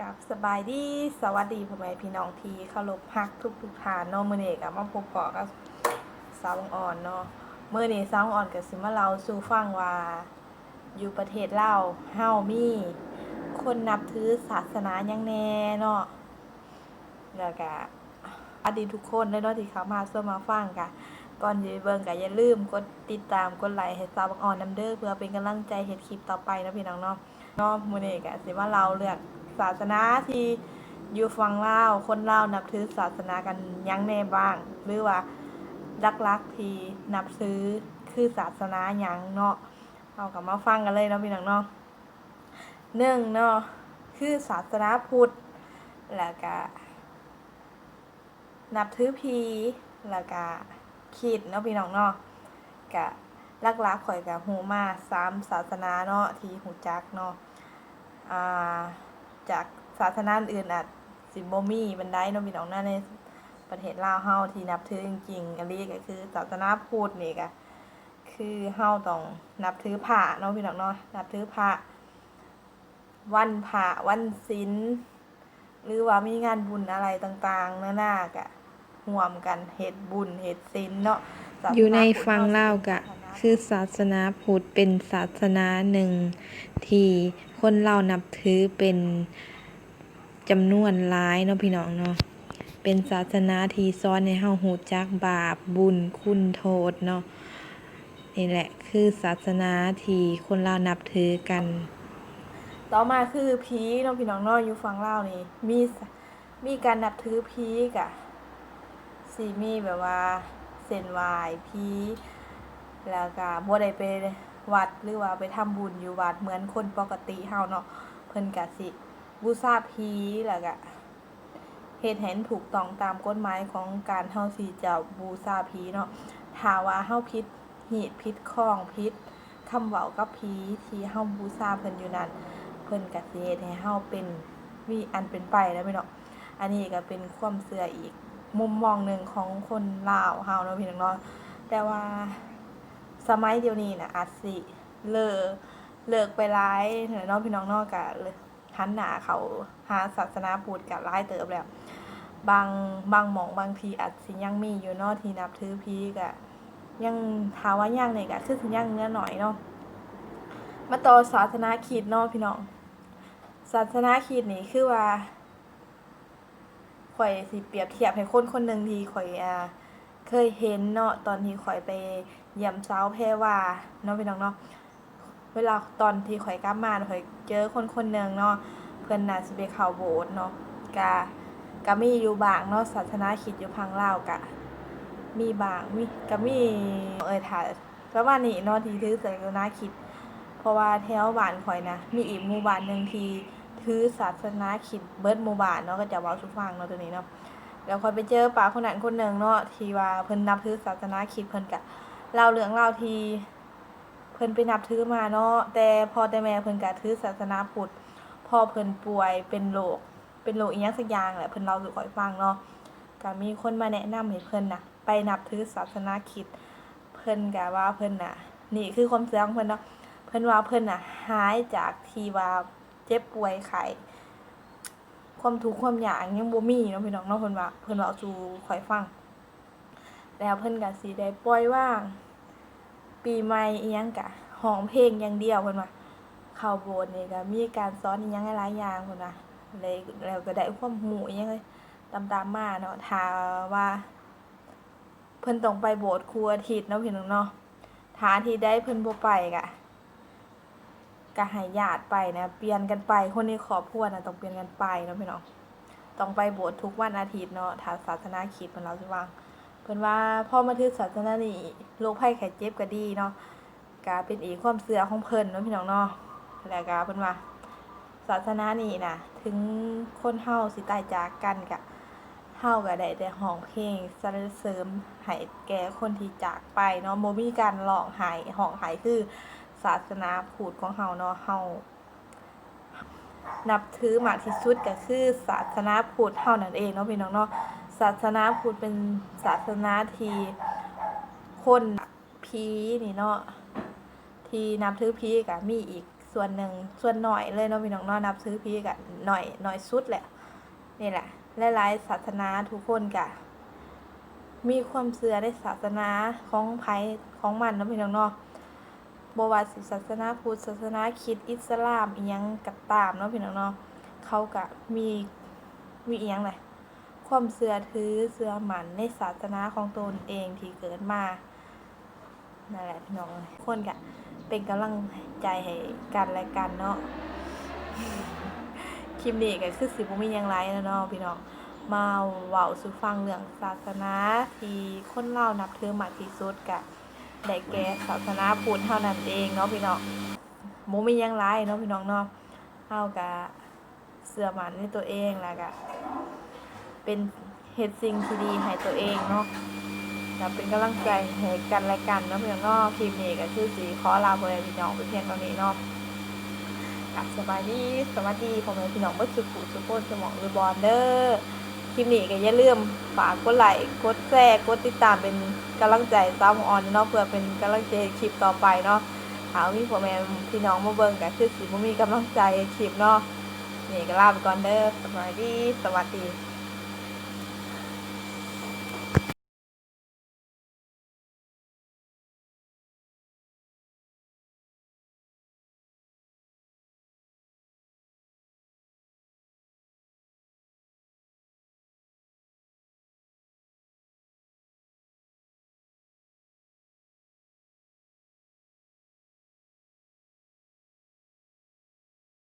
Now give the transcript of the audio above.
กับสบายดีสวัสดีพ่อแม่พี่น้องทีเคารพฮักทุกทุกทานเนาะมื้อนี้ก็มาพบปะกับสาวอ่อนเนาะมื้อนี้สาวอ่อนก็สิมาเล่าสู่ฟังว่า อยู่ประเทศเลาเฮามีคนนับถือศาสนายังแน่เนาะแล้วก็อดีตทุกคนเลยเนาะที่เขามาส่วนมาฟังกะก่อนจะเบิ่งก็อย่าลืมกดติดตามกดไลค์ให้สาวอ่อนนำเด้อเพื่อเป็นกำลังใจเฮ็ดคลิปต่อไปนะพี่น้องเนาะเนาะมื้อนี้ก็สิว่าเราเลือก ศาสนาที่อยู่ฝั่งลาวคนลาวนับถือศาสนากันยังแน่บ้าง หรือว่าลักๆที่นับถือคือศาสนาหยังเนาะเอากลับมาฟังกันเลยเนาะพี่น้องเนาะหนึ่งเนาะคือศาสนาพุทธแล้วก็นับถือผีแล้วก็คิดเนาะพี่น้องเนาะก็ลักๆข่อยกับฮูมาสามศาสนาเนาะที่หูจักเนาะอ่า จากศาสนาอื่นอาจสิบ่มีบันไดเนาะพี่น้องนั่นในประเทศลาวเฮาที่นับถือจริงๆอันนี้ก็คือศาสนาพุทธนี่ก็คือเฮาต้องนับถือพระเนาะพี่น้องเนาะนับถือพระวันพระวันศีลหรือว่ามีงานบุญอะไรต่างๆนานาก็ร่วมกันเฮ็ดบุญเฮ็ดศีลเนาะอยู่ในฟังเล่ากะ คือศาสนาพุทธเป็นศาสนาหนึ่ง ที่คนเรานับถือเป็นจำนวนหลายเนาะพี่น้องเนาะเป็นศาสนาที่สอนให้เฮาฮู้จักบาปบุญคุณโทษเนาะนี่แหละคือศาสนาที่คนเรานับถือกัน ต่อมาคือผีเนาะพี่น้องเนาะอยู่ฝั่งลาวนี่มีมีการนับถือผีกะสิมีแบบว่าเส้นไหว้ผี แล้วก็บ่ได้ไปวัดหรือว่าไปทำบุญอยู่วัดเหมือนคนปกติเฮาเนาะเพิ่นก็สิบูชาผีแล้วก็เฮ็ดให้ถูกต้องตามกฎหมายของการเฮาสิจะบูชาผีเนาะถ้าว่าเฮาผิดหีดผิดข้องผิดคำเว้ากับผีที่เฮาบูชาเพิ่นอยู่นั่นเพิ่นก็สิเฮ็ดให้เฮาเป็นมีอันเป็นไปแล้วพี่น้องอันนี้ก็เป็นความเชื่ออีกมุมมองหนึ่งของคนลาวเฮาเนาะพี่น้องเนาะแต่ว่า สมัยเดียวนี้น่ะอาจสิเลิกเลิกไปหลายเนาะพี่น้องนาะก็เลยหันหนาเขาหาศาสนาพุทธก็หลายเติบแล้ว บางบางหมองบางทีอาจสิยังมีอยู่นาะที่นับถือผีก็ยังถามว่ายังนี่ยก็คือสิยังเนื้อหน่อยเนาะมาต่อศาสนาคริดนาะพี่น้อง ศาสนาคริดนี่คือว่าข่อยสิเปรียบเทียบให้คนคนหนึ่งที่ข่อยอ่าเคยเห็นเนาะตอนที่ข่อยไป เยี่ยมสาวแพรว่าเนาะพี่น้องเนาะเวลาตอนที่ข่อยกลับมาข่อยเจอคนคนหนึ่งเนาะเพิ่อนน่ะสิไปเข้าโบสถ์เนาะกะกะมีอยู่บางเนาะศาสนาคิดอยู่พังลาวกะ มีบางมีกะมีเอ่ยถ่าประมาณนี้เนาะที่ถือศาสนาคิด เพราะว่าแถวบ้านข่อยนะมีอีกหมู่บ้านหนึ่งที่ถือศาสนาคิดเบิดหมู่บ้านเนาะก็จะเว้าสู่ฟังเนาะตัวนี้เนาะแล้วข่อยไปเจอป้าคนนั้นคนหนึ่งเนาะที่ว่าเพิ่นนับถือศาสนาคิดเพิ่นก็ เล่าเรื่องเล่าทีเพิ่นไปนับถือมาเนาะแต่พอแต่แม่เพิ่นก็ถือศาสนาพุทธพอเพิ่นป่วยเป็นโรคเป็นโรคอีหยังสักอย่างแหละเพิ่นเล่าสู่ข่อยฟังเนาะก็มีคนมาแนะนำให้เพิ่นน่ะ ไปนับถือศาสนาคริดเพิ่นก็ว่าเพิ่นน่ะ นี่คือความเสื่อของเพิ่นเนาะเพิ่นว่าเพิ่นน่ะหายจากที่ว่าเจ็บป่วยไข้ความทุกข์ความยากยังบ่มีเนาะพี่น้องเนาะเพิ่นว่าเพิ่นเว้าสู่ข่อยฟัง แล้วเพิ่นก็สิได้ปล่อยว่าง ปีใหม่อีหยังกะร้องเพลงอย่างเดียวเพิ่นว่าเข้าโบสถ์นี่ก็มีการสอนอีหยังหลายอย่างเพิ่นว่าเลยแล้วก็ได้ความรู้อีหยังเลยตามมาเนาะถ้าว่า เพิ่นต้องไปโบสถ์ครูอาทิตย์เนาะพี่น้องเนาะถ้าทิตย์ใดเพิ่นบ่ไปก็ก็ให้ญาติไปนะ เปลี่ยนกันไป คนในครอบครัวนะต้องเปลี่ยนกันไปเนาะพี่น้อง ต้องไปโบสถ์ทุกวันอาทิตย์เนาะถ้าศาสนาคิดเพิ่นเราสิว่าเพิ่นว่าพ่อมาถือศาสนานี่โรคภัยไข้เจ็บก็ดีเนาะก็เป็นอีกความเชื่อของเพิ่นเนาะพี่น้องเนาะแล้วก็เพิ่นว่าศาสนานี่นะถึงคนเฮาสิตายจากกันก็เฮาก็ได้แต่ร้องเพลงสรรเสริญให้แก่คนที่จากไปเนาะบ่มีการร้องไห้ร้องไห้คือศาสนาพุทธของเฮาเนาะเฮานับถือมากที่สุดก็คือศาสนาพุทธเฮานั่นเองเนาะพี่น้องเนาะ ศาสนาพุทธเป็นศาสนาที่คนผีนี่เนาะที่นับถือผีก็มีอีกส่วนหนึ่งส่วนหน่อยเลยเนาะพี่น้องเนาะนับถือผีกะหน่อยหน่อยสุดแหละนี่แหละหลายๆศาสนาทุกคนกะมีความเชื่อในศาสนาของไผของมันเนาะพี่น้องเนาะบว่าสิศาสนาพุทธศาสนาคริสต์อิสลามอียังก็ตามเนาะพี่น้องเนาะเขาก็มีมีอียังแหละ ความเชื่อถือเชื่อมั่นในศาสนาของตนเองที่เกิดมานั่นแหละพี่น้องเอ้ยคนก็เป็นกำลังใจให้กันและกันเนาะคลิปนี้ก็คือสิบ่มียังหลายแล้วเนาะพี่น้องมาเว้าสู่ฟังเรื่องศาสนาที่คนเล่านับถือมากที่สุดกะได้แก่ศาสนาพุทธเท่านั้นเองเนาะพี่น้องบ่มียังหลายเนาะพี่น้องเนาะเฮากะเชื่อมันในตัวเองแล้วก็ เป็นเฮ็ดสิ่งที่ดีให้ตัวเองเนาะก็เป็นกำลังใจให้กันและกันเนาะเพี่องเนาะคลิปนี้ก็คือสิขอลาไปพี่น้องไปเพียงเท่านี้เนาะกับสบายดีสวัสดีพ่อแม่พี่น้องเบิดสุขสุขคนสมองหรือบอลเด้อคลิปนี้ก็อย่าลืมฝากกดไลค์กดแชร์กดติดตามเป็นกำลังใจซ้ำออนเนาะเพื่อเป็นกำลังใจคลิปต่อไปเนาะหามีพ่อแม่พี่น้องมาเบิ่งก็คือสิบ่มีกำลังใจคลิปเนาะนี่ก็ลาไปก่อนเด้อสวัสดีสวัสดี